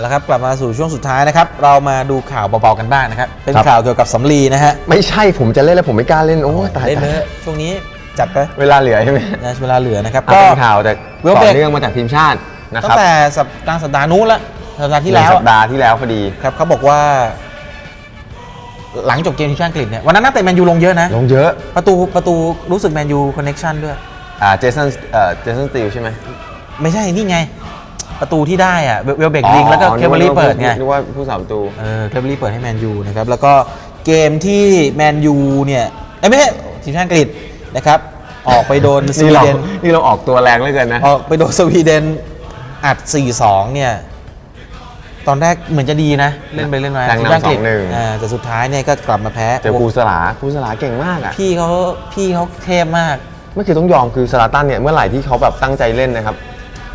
แล้วครับกลับมาสู่ช่วงสุดท้ายนะครับ เรามาดูข่าวเบาๆกันบ้างนะครับ เป็นครับข่าวเกี่ยวกับสำลีนะฮะไม่ใช่ผมจะเล่นแล้วผมไม่กล้าเล่นโอ้ตายเล่นตาเนื้ยอะช่วงนี้จัดไปเวลาเหลือใช่ไหมนะเวลาเหลือนะครับก็ก็เป็นข่าวแต่เวลต่เบรกอเนื่องมาจากทีมชาตินะคตั้รับงแต่สัปกลางสัปดาห์นู้นละสัปดาห์ที่หนึ่แล้งวสัปดาห์ที่แล้วพอดีครับเขาบอกว่า หลังจบเกมทีมชาติอังกฤษเนี่ยวันนั้นนักเตะแมนยูลงเยอะนะลงเยอะประตูประตูรู้สึกแมนยูคอนเน็กชันด้วยอ่าเจสันเอ่อเจสันสตีลใช่ไหมไม่ใช่นี่ไง ประตูที่ได้อะเวเวลเบกลิงแล้วก็อ๋อเคเบอรี่เปิดไงนึกว่าผู้สาประตูเออเคเบอรี่เปิดให้แมนยูนะครับแล้วก็เกมที่แมนยูเนี่ยเอ้ยไม่ใช่ทีมชาติอังกฤษนะครับออกไปโดนสนี่วีเราเดนนี่เราออกตัวแรงเหลือเกินนะออกไปโดนสวีเดนอัด 4-2 เนี่ยตอนแรกเหมือนจะดีนะ เล่นไปเล่นมาแซงทีมชาตินำสองหนึ่งอ่าแต่สุดท้ายเนี่ยก็กลับมาแพ้เจอครูสลาครูสลาเก่งมากอะพี่เขาพี่เขาเทพมากไม่คือต้องยอมคือสลาตันเนี่ยเมื่อไหร่ที่เขาแบบตั้งใจเล่นนะครับ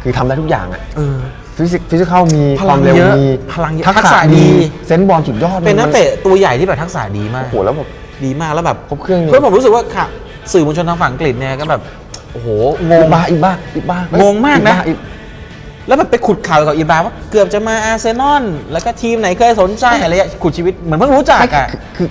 คือทำได้ทุกอย่างอะเออ ฟิสิกฟิสิกเข้ามีพคลัวางมเร็วเยอะมีพลังเยอะทักทักษะษะดี ดีเซนส์บอลสุดยอดเป็นนักมัเตะตัวใหญ่ที่แบบทักษะดีมาก โอ้โหแล้วแบบ ดีมากแล้วแบบครบเครื่องเพื่อนผมรู้สึกว่าค่ะ สื่อมวลชนทางฝั่งอังกฤษเนี่ยก็แบบ โอ้โหงอีงบ้าอีบ้าอีบ้างงงมากนะ อีบ้อีแล้วแบบไปขุดข่าวกับอีบราว่าเกือบจะมาอาร์เซนอลแล้วก็ทีมไหนเคยสนใจอะไรเงี้ยขุดชีวิตเหมือนเพิ่งรู้จักไม่อะคือคือ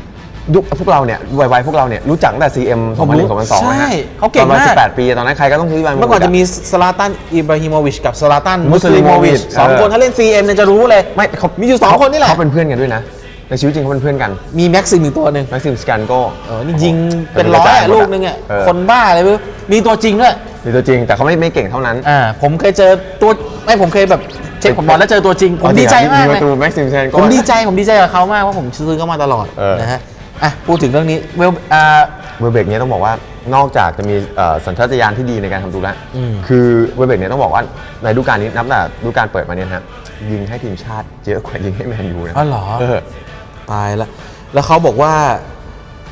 ยุคพวกเราเนี่ยวัยๆพวกเราเนี่ยรู้จักตั้งแต่ CM ผมรู้2001 2002นะใช่ฮะเขาเก่งตอนมากสิบแปดปี ตอนนั้นใครก็ต้องซื้อที่บ้านเมื่อก่อนจะมีสลาตันอิบราฮิโมวิชกับสลาตันมุมุสสลิลิโมโมวิวิชชสองเออคนถ้าเล่น CM เนี่ยจะรู้เลย ไม่เขามีอยู่สองคนนี่แหละ เขาเป็นเพื่อนกันด้วยนะ ในชีวิตจริงเขาเป็นเพื่อนกันมีแม็กซิมอีกตัวหนึ่ง แม็กซิมสกันโกเออนี่ยิงเป็นร้อยอะลูกนึงอะ คนบ้าอะไรไม่รู้มีตัวจริงด้วย มีตัวจริงแต่เขาไม่ไม่เก่งเท่านั้น อ่า ผมเคยเจอตัว ไม่ผมเคยแบบเช็คผมบอลแล้วเจอตัวจริง ผมดีใจมากมีเลปย ระตูแม็กซิมสกันโกผมดีใจ ผมดีใจกับเขามากว่าผมซื้อเขามาตลอดเออ นะฮะ อะพูดถึงเรื่องนี้เวลอ่า เวอร์เบกเนี่ยต้องบอกว่านอกจากจะมีเอ่อสัญชาตญาณที่ดีในการทำประตูแล้วอืม คือเวอร์เบกเนี่ยต้องบอกว่าในฤดูกาลนี้นับแต่ฤดูกาลเปิดมาเนี่ยนะฮะยิงให้ทีมชาติเยอะกว่ายิงให้แมนยูนะอ๋อเหรอ เออ ตายแล้วแล้วเขาบอกว่า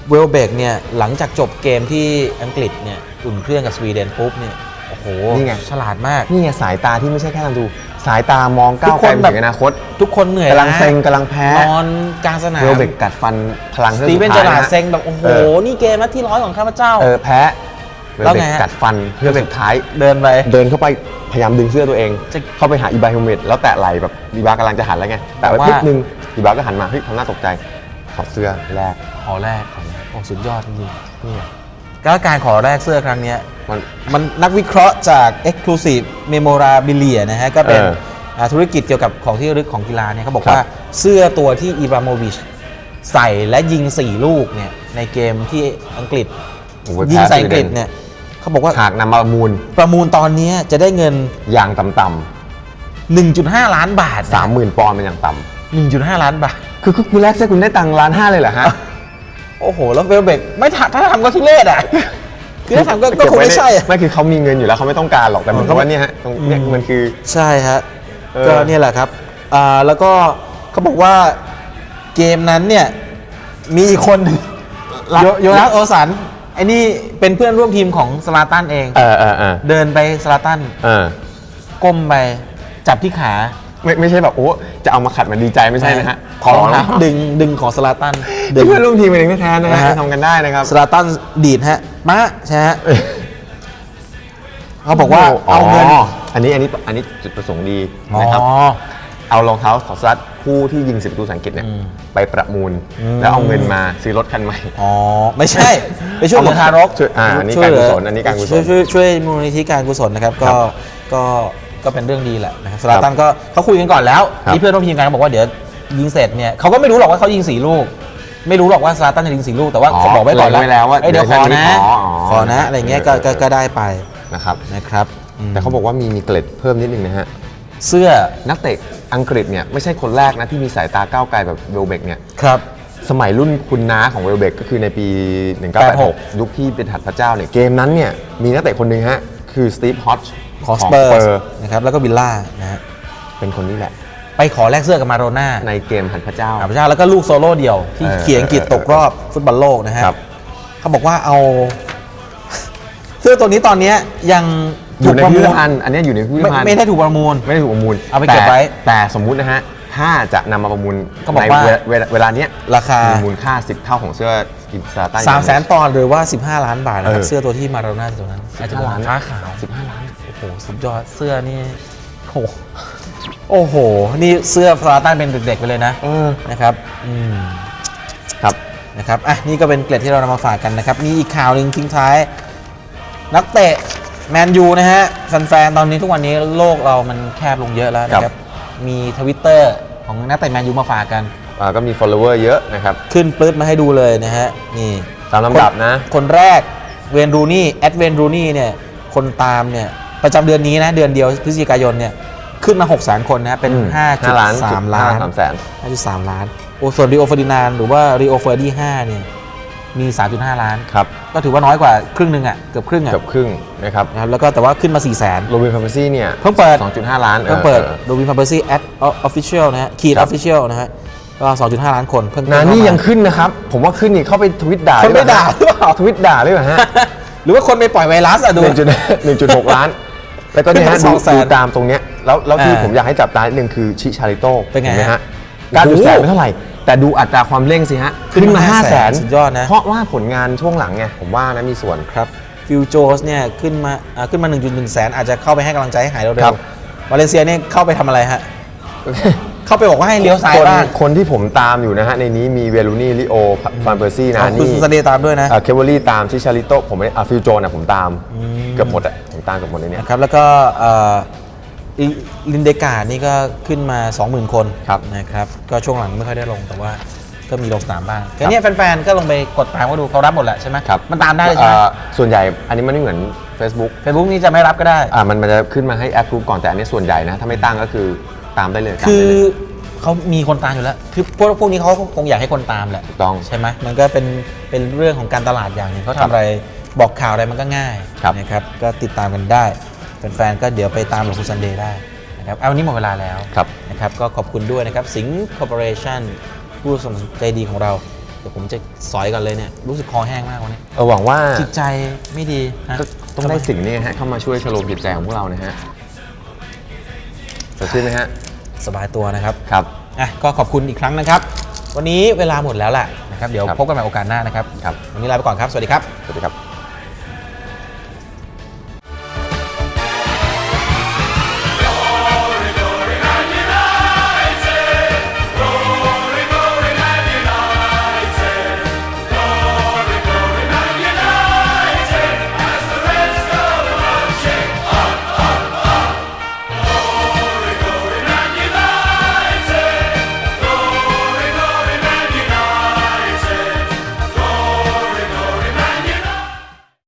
เวลเบกเนี่ยหลังจากจบเกมที่อังกฤษเนี่ยอุ่นเครื่องกับสวีเดนปุ๊บเนี่ยโอ้โหนี่ไง ฉลาดมาก นี่ไงสายตาที่ไม่ใช่แค่ทำดู สายตามองก้าวทุกไกคลนไปแบบถึงอนาคต ทุกคนเหนื่อยกำลังนะเซ็งกำลังแพ้นอนกลางสนามเวลเบกกัดฟันพลังสเพื่อตีสุดเวนท้ายเจอราร์ดนะเซ็งแบบโอ้โหเออนี่เกมนัดที่ร้อยของข้าพเจ้าเออแพ้เวลแล้วเบไงกฮะกัดฟันเพื่อเป็นสุดท้ายเดินไปเดินเข้าไปพยายามดึงเสื้อตัวเองจะเข้าไปหาอีบราฮิโมเมตแล้วแตะไหล่แบบอีบรากำลังจะหันแล้วไงแตะไว้แต่ว่าปุ๊บนึงอีบราก็หันมาเฮ้ยทำหน้าตกใจถอดเสื้อแลกขอแรกโอ้สุดยอดจริงๆนี่ ก็การขอแรกเสื้อครั้งเนี้ยมัน มันนักวิเคราะห์จาก Exclusive Memorabilia นะฮะ ก็เป็นเอออ่าธุรกิจเกี่ยวกับของที่ระลึกของกีฬาเนี่ยเขาบอกครับ ว่าเสื้อตัวที่อีบราโมวิชใส่และยิง 4 ลูกเนี่ย ในเกมที่อังกฤษ โอ้โหยิงแพ้ใส่อังกฤษสวีเดเนี่ยเขาบอกว่าหากนำมาประมูลประมูลตอนเนี้ยจะได้เงิน อย่างต่ำ1.5 ล้านบาทๆสามหมื่นปอนด์เป็นอย่างต่1.5 ล้านบาทำคือคือคุณแลกเสื้อคุณได้ตังค์ล้านห้าเลยเหรอฮะ โอ้โห แล้วเวลเบกไม่ถ้าถ้าทำก็ทุเรศอะ คือถ้าทำก็ก็คงไม่ใช่อะไม่คือเขามีเงินอยู่แล้วเขาไม่ต้องการหรอกแต่เหมือนกับว่าเนี่ยฮะตรงเนี่ยมันคือ ใช่ฮะเออ ก็เนี่ยแหละครับอ่าแล้วก็เขาบอกว่าเกมนั้นเนี่ยมีอีกคนหนึ่งโยโยนัสโอสันไอ้นี่เป็นเพื่อนร่วมทีมของสลาตันเอง เออเออเออเดินไปสลาตันเออก้มไปจับที่ขา ไม่ไม่ใช่แบบโอ้จะเอามาขัดมันดีใจไม่ใช่นะฮะขอรองเท้าดึงดึงของสลาตันดึงเพื่อนร่วมทีมกันเองแท้ๆนะนะฮะฮะทำกันได้นะครับสลาตันดีดฮะมาใช่ฮะเขาบอกว่าเอาเงินอันนี้อันนี้อันนี้จุดประสงค์ดีนะครับอ๋อเอารองเท้าของสลัดคู่ที่ยิงสิบประตูสังกฤษเนี่ยอืมไปประมูลอืมแล้วเอาเงินมาซื้อรถคันใหม่ อ๋อ ไม่ใช่ ไปช่วยเหลือทารกช่วยอ่าอันนี้ช่วยเหลืการกุศลอันนี้การกุศลช่วยช่วยช่วยมูลนิธิการกุศลนะครับครัก็บก็ ก็เป็นเรื่องดีแหละนะครับสลาตันก็เขาคุยกันก่อนแล้วครับนี่เพื่อนร่วมทีมกันเขาบอกว่าเดี๋ยวยิงเสร็จเนี่ยเขาก็ไม่รู้หรอกว่าเขายิงสี่ลูก ไม่รู้หรอกว่าสลาตันจะยิงสี่ลูกแต่ว่าเขาบอกไว้ก่อนเล็งไว้แล้วว่าเอ้ยเดี๋ยวขอนะเดี๋ยวจะมีขออ๋อขอนะอะไรเงี้ยก็ก็ก็ได้ไปนะครับนะครับอืมแต่เขาบอกว่ามีมีเกล็ดเพิ่มนิดนึงนะฮะเสื้อนักเตะอังกฤษเนี่ยไม่ใช่คนแรกนะที่มีสายตาก้าวไกลแบบเวลเบกเนี่ยครับสมัยรุ่นคุณน้าของเวลเบกก็คือในปี 1986 ยุคที่เป็นถัดพระเจ้าเนี่ยเกมนั้นเนี่ยมีนักเตะคนหนึ่งฮะคือสตีฟฮอตช์ ของสเปอร์นะครับแล้วก็วิลล่านะฮะเป็นคนนี้แหละ ไปขอแลกเสื้อกับมาโดน่าในเกมถัดพระเจ้า อาพระเจ้าแล้วก็ลูกโซโล่เดียว ที่เออเขียนอังกฤษตกรอบฟุตบอลโลกนะฮะครับ เขาบอกว่าเอา เสื้อตัวนี้ตอนเนี้ยยังอถูยู่กในประพิมูพิลธภัณฑ์อันเนี้ยอยู่ในพิพิธไม่ภัณฑ์ไม่ได้ถูกประมูล ไม่ได้ถูกประมูลเอาไปเก็บแต่ไว้แต่สมมุตินะฮะ ถ้าจะนำมาประมูลก็บอกในว่าเวลเวลาเวลาเนี้ยราคา มีมูลค่า 10 เท่าของเสื้ออินสตาตัน3 0 0แสนปอนด์หรือว่า 15 ล้านบาทนะครับเออเสื้อตัวที่มาโดน่าตัวนั้นอาจจะเป็นล้าน ฟ้าขาว 15 ล้านโอ้โหสุดยอดเสื้อนี่โอ้โหโอ้โห นี่เสื้อฟลาตันเป็นเด็กๆไปเลยนะเออนะครับอืมครับนะครับอะนี่ก็เป็นเกร็ดที่เรานำมาฝากกันนะครับ มีอีกข่าวหนึ่งทิ้งท้าย นักเตะแมนยูนะฮะแฟนๆตอนนี้ทุกวันนี้โลกเรามันแคบลงเยอะแล้วนะคครัรับบมีทวิตเตอร์ของนักเตะแมนยูมาฝากกันอ่าก็มี follower เยอะนะครับ ขึ้นปลื้ดมาให้ดูเลยนะฮะนี่ตามลำดับนะ คนแรกเวนรูนี่แอดเวนรูนี่เนี่ยคนตามเนี่ย ประจำเดือนนี้นะเดือนเดียวพฤศจิกายนเนี่ยขึ้นมา6 0 0 0 0คนนะเป็นอืม5.3 ล้านล้านสามแสน5.3 ล้าน โอ้ส่วนริโอเฟอร์ดินานหรือว่าริโอเฟอร์ดี้5เนี่ยมี 3.5 ล้านครับก็ถือว่าน้อยกว่าครึ่งหนึ่งอะเกือบครึ่งอะเกือบครึ่งนะครับนะครับแล้วก็แต่ว่าขึ้นมา4 0 0 0 0 0โรบินฟาร์ซี่เนี่ยเพิ่งเปิด 2.5 ล้านเพิ่งเปิดออโดบินฟาเบอร์ซี่แอดออฟฟิเชียลนะฮะขีดอครัอบฟฟิเชียลนะฮะก็ 2.5 ล้านคนเพิ่งนานี่เข้ามายังขึ้นนะครับ ผมว่าขึ้นนี่เข้าไปทวิตด่าคนไม่ด่าหรือเปล่าทวิตด่าหรือเปล่าฮะหรือว่าคนไปปล่อยไวรัสอะดูหนึ่งจุดหนึ่งจุดหกล้าน แล้วก็เนี่ยฮะสดูองแสนดูตามตรงเนี้ยแล้วแล้วที่อ่าผมอยากให้จับตานิดนึงคือชิชาริโต้เป็นไงห็หมฮะฮะโอ้โห 9. แสนไม่เท่าไหร่ แต่ดูอัตราความเร่งสิฮะขึ้นขึ้นมามา5 0 0แสนสุดยอดนะ เพราะว่าผลงานช่วงหลังไงผมว่านะมีส่วน ครับฟิลโจสเนี่ยขึ้นมาอ่าขึ้นมา 1.1 แสน อาจจะเข้าไปให้กำลังใจให้หายเร็ครัวบ ๆวาเลนเซียเนี่ยเข้าไปทำอะไรฮะ เข้าไปบอกว่าให้เลี้ยวซ้ายคนบ้างคนที่ผมตามอยู่นะฮะ ในนี้มีเวลูนี่ลิโอฟานเปอร์ซี่นะเอาคุณนี่สเดย์ตามด้วยนะ เคเวอรี่ตามชิชาริโต้ผมไม่อะฟิลโจนอะผมตาม เกือบหมดอะผม ตามเกือบหมดในเนี้ยนะครับแล้วก็เอ่อลิลินเดการ์ดนี่ก็ขึ้นมา 20,000 คนครับนะครับก็ช่วงหลังไม่ค่อยได้ลงแต่ว่าก็มีลงสนามบ้างแต่เนี่ยแฟนๆ ก็ลงไปกดตามก็ดูเขารับหมดแหละใช่ไหมครับ มันตามได้เลยใช่ไหมอ่อส่วนใหญ่อันนี้มันไม่เหมือน Facebook เฟซบุ๊กนี่จะไม่รับก็ได้ อ่ามันมันจะขึ้นมาให้แอปกรุ๊ปก่อนแต่อันนี้ส่วนใหญ่นะ ถ้าไม่ตั้งก็คือตามได้เลยตามคืได้อเลย เขามีคนตามอยู่แล้ว คือพวกพวกนี้เขาคงอยากให้คนตามแหละถูกต้องใช่ไหมมันก็เป็นเป็นเรื่องของการตลาดอย่างหนึ่งเขาครัทำบอะไร บอกข่าวอะไรมันก็ง่ายครับนะครับก็ติดตามกันได้แฟนๆก็เดี๋ยวไปตามหลวงคุณซันเดย์ได้นะครับเอาวันนี้หมดเวลาแล้วครับนะครับก็ขอบคุณด้วยนะครับสิงห์คอร์ปอเรชั่นผู้สนับสนุนใจดีของเราเดี๋ยวผมจะสอยกันเลยเนี่ยรู้สึกคอแห้งมากวันนี้เออหวังว่าจิตใจไม่ดีฮะก็ต้องได้สิ่งนี้ฮะเข้ามาช่วยชโลมจิตใจของพวกเรานะฮะสดชื่นไหมฮะสบายตัวนะครับครับอะก็ขอบคุณอีกครั้งนะครับ วันนี้เวลาหมดแล้วแหละนะครับเดี๋ยวครับพบกันใหม่โอกาสหน้านะครับครับวันนี้ลาไปก่อนครับ สวัสดีครับ สวัสดีครับ